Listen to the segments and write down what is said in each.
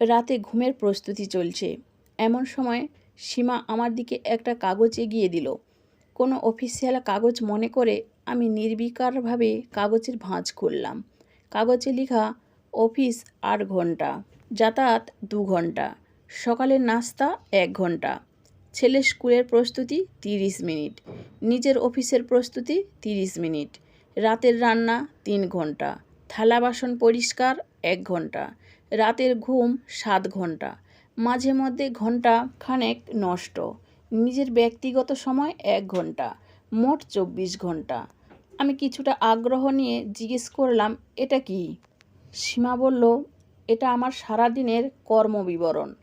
রাতে ঘুমের প্রস্তুতি চলছে। এমন সময় সীমা আমার দিকে একটা কাগজ এগিয়ে দিল। কোনো অফিসিয়াল কাগজ মনে করে আমি নির্বিকারভাবে কাগজের ভাঁজ খুললাম কাগজে লেখা, অফিস আট ঘণ্টা, যাতায়াত দু ঘণ্টা, সকালের নাস্তা এক ঘণ্টা, ছেলের স্কুলের প্রস্তুতি তিরিশ মিনিট, নিজের অফিসের প্রস্তুতি তিরিশ মিনিট, রাতের রান্না তিন ঘণ্টা, থালা বাসন পরিষ্কার এক ঘণ্টা রাতের ঘুম সাত ঘণ্টা। মাঝে মধ্যে ঘণ্টা খানেক নষ্ট। নিজের ব্যক্তিগত সময় এক ঘণ্টা, মোট চব্বিশ ঘণ্টা। আমি কিছুটা আগ্রহ নিয়ে জিজ্ঞেস করলাম, এটা কি? সীমা বলল, এটা আমার সারাদিনের কর্মবিবরণ।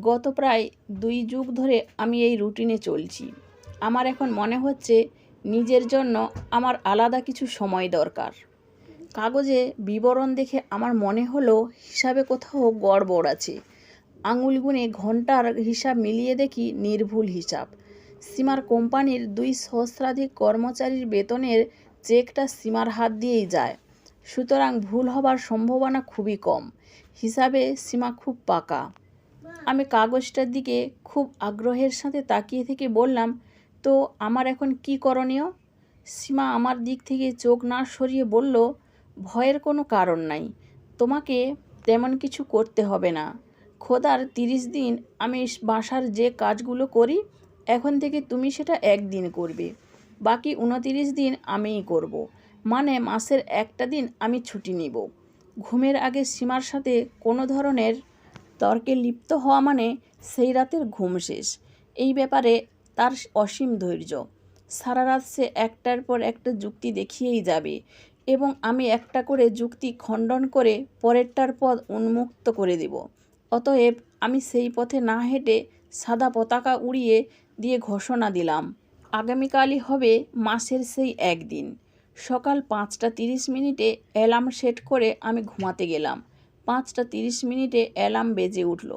গত প্রায় দুই যুগ ধরে আমি এই রুটিনে চলছি। আমার এখন মনে হচ্ছে নিজের জন্য আমার আলাদা কিছু সময় দরকার। কাগজে বিবরণ দেখে আমার মনে হলো হিসাবে কোথাও গড়বড় আছে। আঙুল গুনে ঘণ্টার হিসাব মিলিয়ে দেখি নির্ভুল হিসাব। সীমার কোম্পানির দুই সহস্রাধিক কর্মচারীর বেতনের চেকটা সীমার হাত দিয়েই যায়। সুতরাং ভুল হবার সম্ভাবনা খুবই কম। হিসাবে সীমা খুব পাকা। আমি কাগজটার দিকে খুব আগ্রহের সাথে তাকিয়ে থেকে বললাম, তো আমার এখন কি করণীয়? সীমা আমার দিক থেকে চোখ না সরিয়ে বলল ভয়ের কোনো কারণ নাই। তোমাকে তেমন কিছু করতে হবে না। খোদার তিরিশ দিন আমি বাসার যে কাজগুলো করি, এখন থেকে তুমি সেটা একদিন করবে। বাকি উনতিরিশ দিন আমিই করব। মানে মাসের একটা দিন আমি ছুটি নিব। ঘুমের আগে সীমার সাথে কোনো ধরনের তর্কে লিপ্ত হওয়া মানে সেই রাতের ঘুম শেষ। এই ব্যাপারে তার অসীম ধৈর্য। সারা রাত সে একটার পর একটা যুক্তি দেখিয়েই যাবে। এবং আমি একটা করে যুক্তি খণ্ডন করে পরেরটার পথ উন্মুক্ত করে দেব। অতএব আমি সেই পথে না হেঁটে সাদা পতাকা উড়িয়ে দিয়ে ঘোষণা দিলাম। আগামীকালই হবে মাসের সেই একদিন। সকাল পাঁচটা তিরিশ মিনিটে অ্যালার্ম সেট করে আমি ঘুমাতে গেলাম। পাঁচটা তিরিশ মিনিটে অ্যালার্ম বেজে উঠল।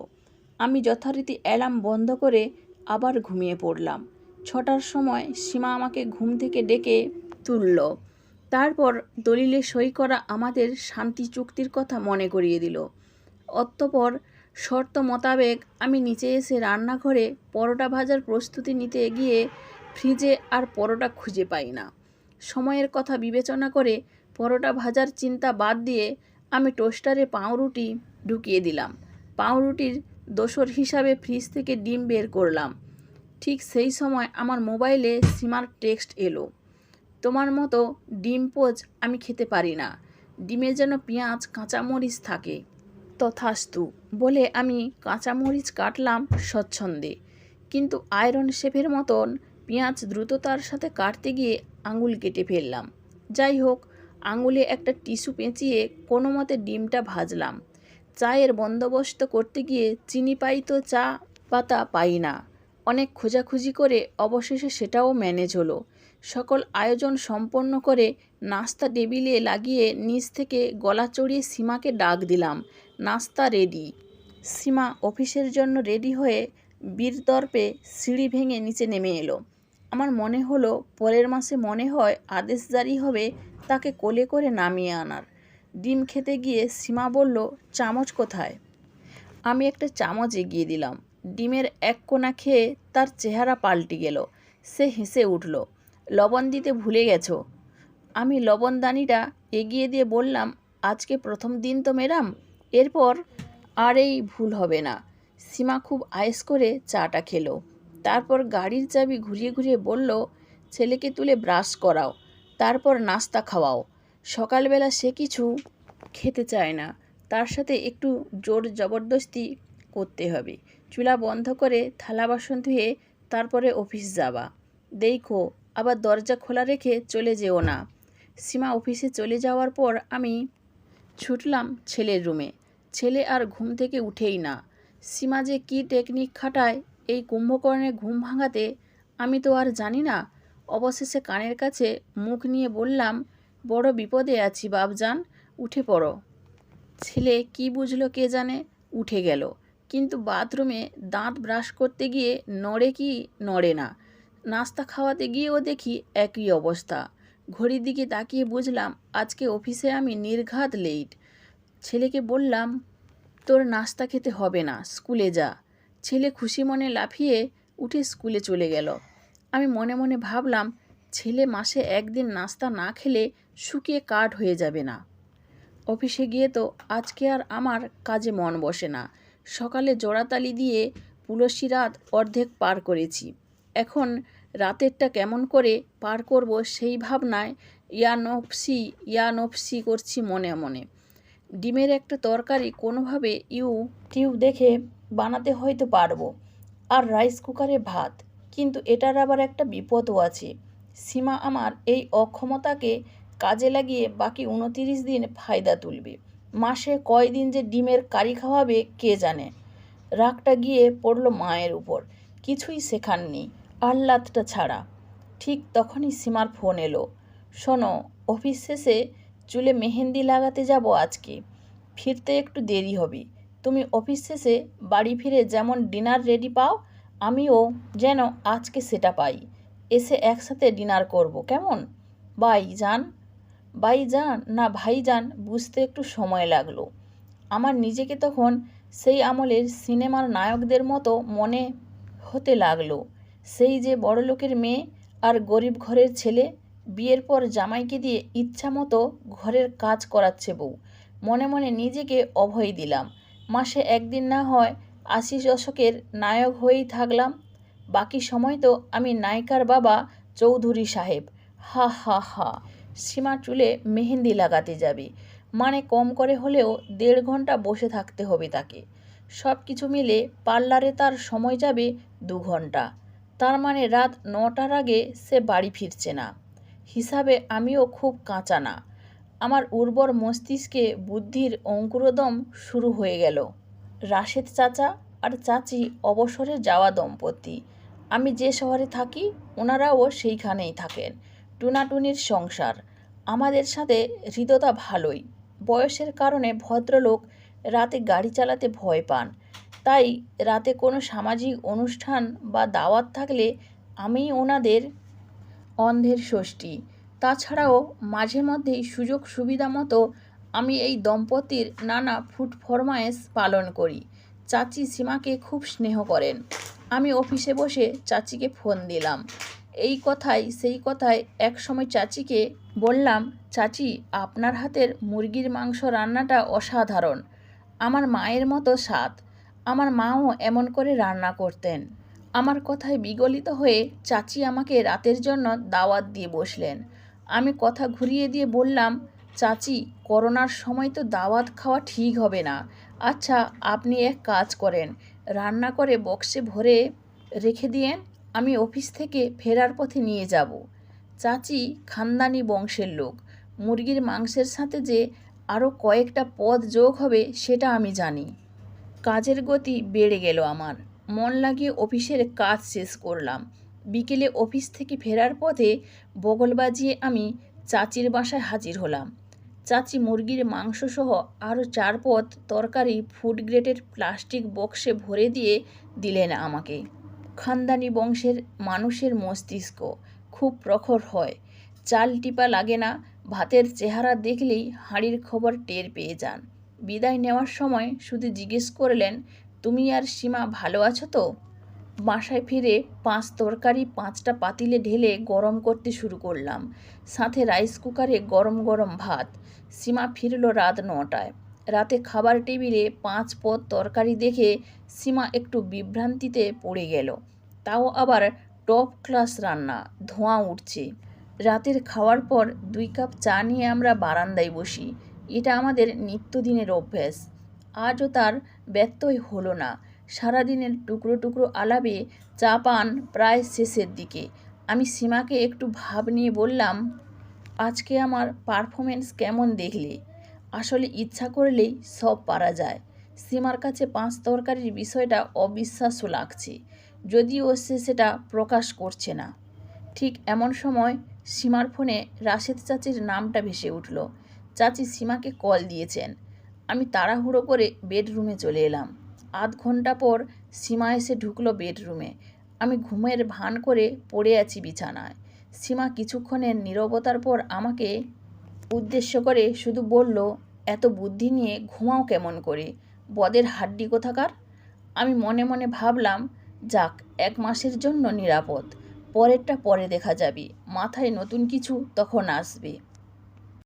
আমি যথারীতি অ্যালার্ম বন্ধ করে আবার ঘুমিয়ে পড়লাম। ছটার সময় সীমা আমাকে ঘুম থেকে ডেকে তুলল। তারপর দলিলে সই করা আমাদের শান্তি চুক্তির কথা মনে করিয়ে দিল। অতঃপর শর্ত মোতাবেক আমি নিচে এসে রান্নাঘরে পরোটা ভাজার প্রস্তুতি নিতে গিয়ে ফ্রিজে আর পরোটা খুঁজে পাই না। সময়ের কথা বিবেচনা করে পরোটা ভাজার চিন্তা বাদ দিয়ে আমি টোস্টারে পাউরুটি ঢুকিয়ে দিলাম। পাউরুটির দোসর হিসাবে ফ্রিজ থেকে ডিম বের করলাম। ঠিক সেই সময় আমার মোবাইলে সীমার টেক্সট এলো। তোমার মতো ডিম পোচ আমি খেতে পারি না। ডিমে যেন পেঁয়াজ, কাঁচামরিচ থাকে। তথাস্তু বলে আমি কাঁচামরিচ কাটলাম স্বচ্ছন্দে। কিন্তু আয়রন শেফের মতন পেঁয়াজ দ্রুততার সাথে কাটতে গিয়ে আঙুল কেটে ফেললাম। যাই হোক, আঙুলে একটা টিস্যু পেঁচিয়ে কোনো মতে ডিমটা ভাজলাম। চায়ের বন্দোবস্ত করতে গিয়ে চিনি পাই তো চা, পাতা পাই না। অনেক খোঁজাখুঁজি করে অবশেষে সেটাও ম্যানেজ হলো। সকল আয়োজন সম্পন্ন করে নাস্তা টেবিলে লাগিয়ে নিচ থেকে গলা চড়িয়ে সীমাকে ডাক দিলাম, নাস্তা রেডি। সীমা অফিসের জন্য রেডি হয়ে বীরদর্পে সিঁড়ি ভেঙে নিচে নেমে এলো। আমার মনে হলো পরের মাসে মনে হয় আদেশ জারি হবে তাকে কোলে করে নামিয়ে আনার। ডিম খেতে গিয়ে সীমা বলল, চামচ কোথায়? আমি একটা চামচ এগিয়ে দিলাম। ডিমের এক কোনা খেয়ে তার চেহারা পাল্টে গেল। সে হেসে উঠল লবণ দিতে ভুলে গেছো? আমি লবণদানিটা এগিয়ে দিয়ে বললাম, আজকে প্রথম দিন তো ম্যাডাম। এরপর আর এই ভুল হবে না। সীমা খুব আয়েস করে চাটা খেলো। তারপর গাড়ির চাবি ঘুরিয়ে ঘুরিয়ে বলল, ছেলেকে তুলে ব্রাশ করাও, তারপর নাস্তা খাওয়াও। সকালবেলা সে কিছু খেতে চায় না। তার সাথে একটু জোর জবরদস্তি করতে হবে। চুলা বন্ধ করে থালা বাসন ধুয়ে তারপরে অফিস যাবা। দেখো আবার দরজা খোলা রেখে চলে যেও না। সীমা অফিসে চলে যাওয়ার পর আমি ছুটলাম ছেলের রুমে। ছেলে আর ঘুম থেকে উঠেই না। সীমা যে কী টেকনিক খাটায় এই কুম্ভকর্ণের ঘুম ভাঙাতে, আমি তো আর জানি না। অবশেষে কানের কাছে মুখ নিয়ে বললাম, বড় বিপদে আছি বাপজান, উঠে পড়ো। ছেলে কি বুঝলো কে জানে, উঠে গেল। কিন্তু বাথরুমে দাঁত ব্রাশ করতে গিয়ে নড়ে কি নড়ে না। নাস্তা খাওয়াতে গিয়েও দেখি একই অবস্থা। ঘড়ির দিকে তাকিয়ে বুঝলাম, আজকে অফিসে আমি নির্ঘাত লেট ছেলেকে বললাম, তোর নাস্তা খেতে হবে না, স্কুলে যা। ছেলে খুশি মনে লাফিয়ে উঠে স্কুলে চলে গেল। আমি মনে মনে ভাবলাম, ছেলে মাসে একদিন নাস্তা না খেলে শুকিয়ে কাঠ হয়ে যাবে না। অফিসে গিয়ে তো আজকে আর আমার কাজে মন বসে না। সকালে জোড়াতালি দিয়ে পুলসী রাত অর্ধেক পার করেছি। এখন রাতেরটা কেমন করে পার করব সেই ভাবনায় ইয়ানফসি ইয়ানফসি করছি মনে মনে। ডিমের একটা তরকারি কোনোভাবে ইউ টিউব দেখে বানাতে হয়তো পারব। আর রাইস কুকারে ভাত, কিন্তু এটার আবার একটা বিপদও আছে। সীমা আমার এই অক্ষমতাকে কাজে লাগিয়ে বাকি উনতিরিশ দিন ফায়দা তুলবে। মাসে কয়দিন যে ডিমের কারি খাওয়াবে কে জানে? রাগটা গিয়ে পড়ল মায়ের উপর, কিছুই শেখাননি আহ্লাদটা ছাড়া। ঠিক তখনই সীমার ফোন এলো। শোনো অফিস শেষে চুলে মেহেন্দি লাগাতে যাব আজকে। ফিরতে একটু দেরি হবে। তুমি অফিস শেষে বাড়ি ফিরে যেমন ডিনার রেডি পাও, আমিও যেন আজকে সেটা পাই। এসে একসাথে ডিনার করব, কেমন? বাই যান বাই যান না ভাই যান বুঝতে একটু সময় লাগল। আমার নিজেকে তখন সেই আমলের সিনেমার নায়কদের মতো মনে হতে লাগল। সেই যে বড়লোকের মেয়ে আর গরিব ঘরের ছেলে, বিয়ের পর জামাইকে দিয়ে ইচ্ছা মতো ঘরের কাজ করাচ্ছে বউ। মনে মনে নিজেকে অভয় দিলাম। মাসে একদিন না হয় আশি দশকের নায়ক হয়েই থাকলাম। বাকি সময় তো আমি নায়িকার বাবা চৌধুরী সাহেব। হা হা হা সীমা চুলে মেহেন্দি লাগাতে যাবে। মানে কম করে হলেও দেড় ঘণ্টা বসে থাকতে হবে তাকে। সব কিছু মিলে পার্লারে তার সময় যাবে দু ঘণ্টা। তার মানে রাত নটার আগে সে বাড়ি ফিরছে না। হিসাবে আমিও খুব কাঁচা না। আমার উর্বর মস্তিষ্কে বুদ্ধির অঙ্কুরোদম শুরু হয়ে গেল। রাশেদ চাচা আর চাচি অবসরে যাওয়া দম্পতি। আমি যে শহরে থাকি, ওনারাও সেইখানেই থাকেন। টুনাটুনির সংসার। আমাদের সাথে হৃদতা ভালোই। বয়সের কারণে ভদ্রলোক রাতে গাড়ি চালাতে ভয় পান। তাই রাতে কোনো সামাজিক অনুষ্ঠান বা দাওয়াত থাকলে আমি ওনাদের অন্ধের ষষ্ঠী। তাছাড়াও মাঝে মধ্যেই সুযোগ সুবিধা মতো আমি এই দম্পতির নানা ফুট ফরমায়েস পালন করি। চাচি সীমাকে খুব স্নেহ করেন। আমি অফিসে বসে চাচিকে ফোন দিলাম। এই কথাই সেই কথায় এক সময় চাচিকে বললাম, চাচি, আপনার হাতের মুরগির মাংস রান্নাটা অসাধারণ। আমার মায়ের মতো স্বাদ। আমার মাও এমন করে রান্না করতেন। আমার কথায় বিগলিত হয়ে চাচি আমাকে রাতের জন্য দাওয়াত দিয়ে বসলেন। আমি কথা ঘুরিয়ে দিয়ে বললাম, চাচি, করোনার সময় তো দাওয়াত খাওয়া ঠিক হবে না। আচ্ছা আপনি এক কাজ করেন। রান্না করে বক্সে ভরে রেখে দিয়েন, আমি অফিস থেকে ফেরার পথে নিয়ে যাব। চাচি খানদানি বংশের লোক। মুরগির মাংসের সাথে যে আরও কয়েকটা পদ যোগ হবে, সেটা আমি জানি। কাজের গতি বেড়ে গেল আমার। মন লাগিয়ে অফিসের কাজ শেষ করলাম। বিকেলে অফিস থেকে ফেরার পথে বগল বাজিয়ে আমি চাচির বাসায় হাজির হলাম। চাচি মুরগির মাংসসহ আরও চার পদ তরকারি ফুড গ্রেডের প্লাস্টিক বক্সে ভরে দিয়ে দিলেন আমাকে। খানদানি বংশের মানুষের মস্তিষ্ক খুব প্রখর হয়। চাল টিপা লাগে না, ভাতের চেহারা দেখলেই হাঁড়ির খবর টের পেয়ে যান। বিদায় নেওয়ার সময় শুধু জিজ্ঞেস করলেন, তুমি আর সীমা ভালো আছো তো? বাসায় ফিরে পাঁচ তরকারি, পাঁচটা পাতিলে ঢেলে গরম করতে শুরু করলাম। সাথে রাইস কুকারে গরম গরম ভাত। সীমা ফিরল রাত নটায়। রাতে খাবার টেবিলে পাঁচ পদ তরকারি দেখে সীমা একটু বিভ্রান্তিতে পড়ে গেল। তাও আবার টপ ক্লাস রান্না, ধোঁয়া উঠছে। রাতের খাওয়ার পর দুই কাপ চা নিয়ে আমরা বারান্দায় বসি। এটা আমাদের নিত্যদিনের অভ্যাস। আজও তার ব্যত্যয় হলো না। সারাদিনের টুকরো টুকরো আলাপে চা পান প্রায় শেষের দিকে। আমি সীমাকে একটু ভাব নিয়ে বললাম, আজকে আমার পারফরমেন্স কেমন দেখলে? আসলে ইচ্ছা করলেই সব পারা যায় সীমার কাছে পাঁচ তরকারির বিষয়টা অবিশ্বাস্য লাগছে, যদিও সে সেটা প্রকাশ করছে না। ঠিক এমন সময় সীমার ফোনে রাশেদ চাচির নামটা ভেসে উঠল। চাচি সীমাকে কল দিয়েছেন। আমি তাড়াহুড়ো করে বেডরুমে চলে এলাম। আধ ঘণ্টা পর সীমা এসে ঢুকলো বেডরুমে। আমি ঘুমের ভান করে পড়ে আছি বিছানায়। সীমা কিছুক্ষণের নীরবতার পর আমাকে উদ্দেশ্য করে শুধু বলল, এত বুদ্ধি নিয়ে ঘুমাও কেমন করে? বদের হাড্ডি কোথাকার? আমি মনে মনে ভাবলাম, যাক, এক মাসের জন্য নিরাপদ। পরেরটা পরে দেখা যাবে। মাথায় নতুন কিছু তখন আসবে।